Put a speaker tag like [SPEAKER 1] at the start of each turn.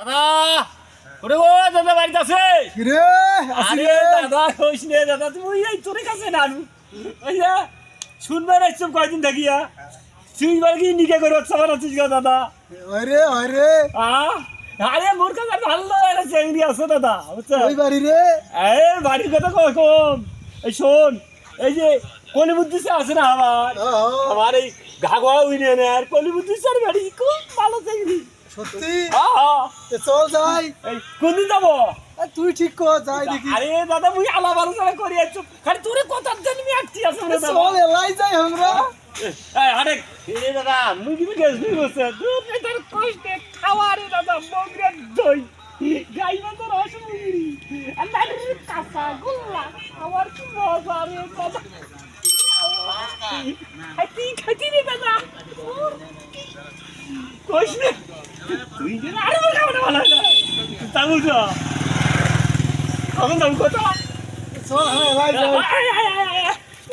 [SPEAKER 1] দাদা ওরে ও দাদা বাড়িতে আছে
[SPEAKER 2] কিরে
[SPEAKER 1] আরে
[SPEAKER 2] রে?
[SPEAKER 1] দাদা কইস নে দাদা তুমি এই তোর কাছে নানু কয়দিন থাকিয়া তুই বার কি নিকে করে সবার আছিস গো দাদা? আ আরে। মোর কাছে ভালো একটা চেংড়ি আছে দাদা বুঝছ?
[SPEAKER 2] ওই বাড়ি রে?
[SPEAKER 1] এই বাড়ির কথা এই শোন এই যে কলি বুদ্ধিসে আছে না আমার? আমার এই ঘাগোয়া ইউনিয়নের কলি বুদ্ধিসের বাড়ি চেংড়ি
[SPEAKER 2] সত্যি? চল যাই।
[SPEAKER 1] এই কোনদিন যাব?
[SPEAKER 2] তুই ঠিক কর যাই দেখি।
[SPEAKER 1] আরে দাদা মুই আলাপ আলোচনা করি আছো। খালি তোরে কথার জন্য আমি আটটি আছো রে দাদা।
[SPEAKER 2] চল এলাই যাই আমরা।
[SPEAKER 1] এই আরে এ দাদা মুই কি গেছ নি বসে। দুধ এটার কষ্টে খাওয়া রে দাদা মগরের দই। গাই মাথা রস মুগরি আল্লাহ রে কাঁচা গোল্লা খাওয়ার কি মজা রে দাদা। খাইতি খাইতি রে দাদা? কইস নে তুই যে আরে মোর খাওয়াটা ভালো হয় না তা বুঝো কখন যাব কথা